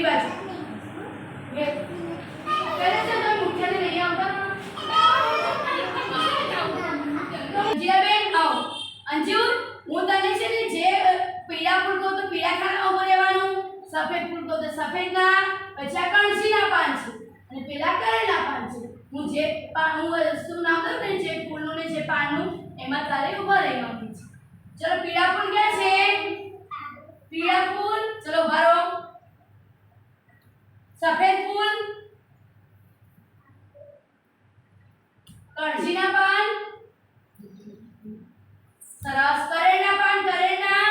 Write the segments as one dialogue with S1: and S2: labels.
S1: જે નામ દઉં ને તારે એ ગોળ રાઉન્ડમાં ઊભું રહેવાનું છે પીળા ફૂલ ક્યાં છે બેટા ચલો ઊભા રહો સફેદ ફૂલ સફેદ ફૂલના ખાનામાં ઊભા રહો પછી કરેણના પત્તા ક્યાં છે કરેણના કરેણ કરેણ બેટા કરેણ કરેણના પત્તા ક્યાં છે અને કણજીના પાન કણજીના સરસ કંકણના પત્તા બે જાઓ બે જાઓ બે જાઓ ચલો ક્યાં બે જાઓ પેલી બાજુ પહેલા છે તમે અંજુ, હું તને છે ને જે પીળા ફૂલ કહું તો પીળા ખાનામાં ઊભો રહેવાનું. સફેદ ફૂલ કહું તો સફેદના પછી આ કણસીના અને પેલા કરેલા પાન હું જે પાન, હું વસ્તુનું નામ દઉં ને, જે ફૂલનું ને જે પાનનું, એમાં તારે ઊભા રહેવાનું છે. ચલો, પીળા ફૂલ ક્યાં છે પીળા ફૂલ ચલો ઊભા રહો સફેદ ફૂલ કણસીના પાન સરસ કરેણના પાન કરેણના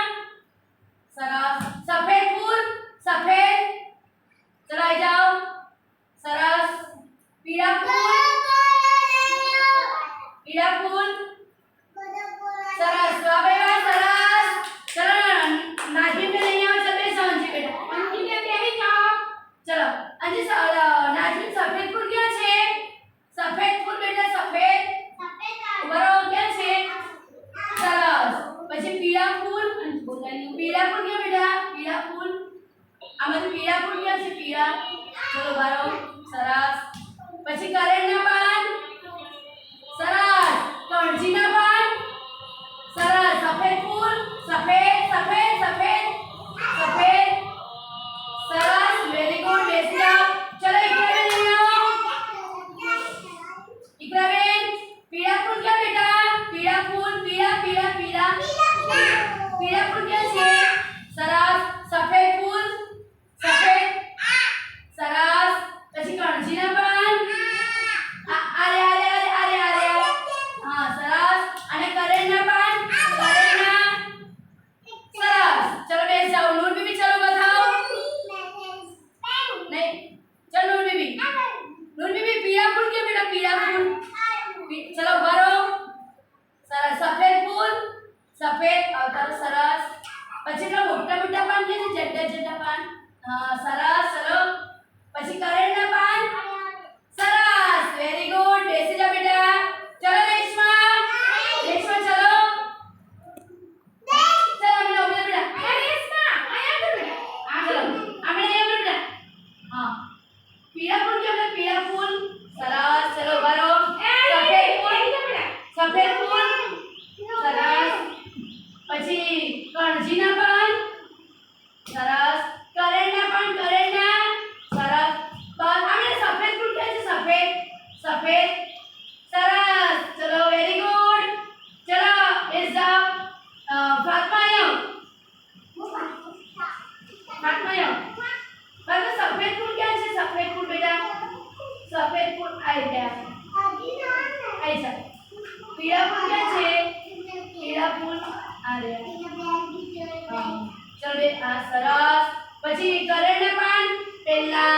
S1: સરસ સફેદ ફૂલ સફેદ ચલો આવી જાઓ સરસ પીળા ફૂલ પીળા ફૂલ સરસ વાહ સરસ ચલો નાજમીનને લઈ આવો ચલો બેસો અંજી બેટા અંજીને બેસી જાઓ ચલો અંજી સ- નાજમીન સફેદ ફૂલ ક્યાં છે સફેદ ફૂલ બેટા સફેદ ઊભા રહો ક્યાં છે સરસ પછી પીળા ફૂલ પીળા ફૂલ ક્યાં બેટા પીળા ફૂલ આમાંથી પીળા ફૂટ્યા છે. પીળા ચલો બારો સરસ. પછી કરેણના પાન સરસ કણજીના પાન સરસ સફેદ ફૂલ સફેદ સફેદ સફેદ સફેદ સરસ વેરી ગુડ બેસી જાઓ ચલો ઇકરાબેન લઈ આવો ઇકરાબેન પીળા ફૂલ ક્યાં બેટા પીળા ફૂલ પીળા પીળા પીળા પીળા ફૂલ ક્યાં છે સરસ સફેદ ફૂલ સફેદ સરસ પછી કણજીના પાન આ- આરે આરે આરે આરે આરે આરે. હા સરસ અને કરેણના પાન કરેણના સરસ ચલો બેસ જાઓ નૂર બીબી ચલો બતાવો નહીં ચલો નૂર બીબી નૂર બીબી પીળા ફૂલ કે બેટા પીળા ફૂલ પી- ચલો ઊભા રહો સરસ સફેદ ફૂલ સફેદ અવતાર સરસ પછી પેલા મોટા મોટા પાન કે છે જટ્ટા જટ્ટા પાન સરસ ચલો. પછી કરેણના પાન સરસ વેરી ગુડ બેસી જા બેટા ચલો રેશમા રેશમા ચલો ચલો અમે ઊભા બેટા આ રેશમા આયા તો બેટા આ ચલો આપણે અહીંયા બેટા હા પીળા ફૂલ કે બેટા પીળા ફૂલ સરસ ચલો ઊભા રહો સફેદ ફૂલ સફેદ ફૂલ સરસ પછી કણજીના પણ સરસ. કરેણના પણ કરેણના સરસ. બસ આપણે સફેદ ફૂલ કહે છે? સફેદ. સફેદ. સરસ. ચલો વેરી ગુડ ચલો ઇઝ જાઓ અ, ફાતમા આયો ફાતમા સફેદ ફૂલ ક્યાં છે? સફેદ ફૂલ બેટા. સફેદ ફૂલ આવી ગયા. આવી જા. પીળા ફૂલ ક્યાં છે? પીળા ફૂલ. આ રહ્યા. ચલો આ સરસ. પછી કરણ પેલા પેલા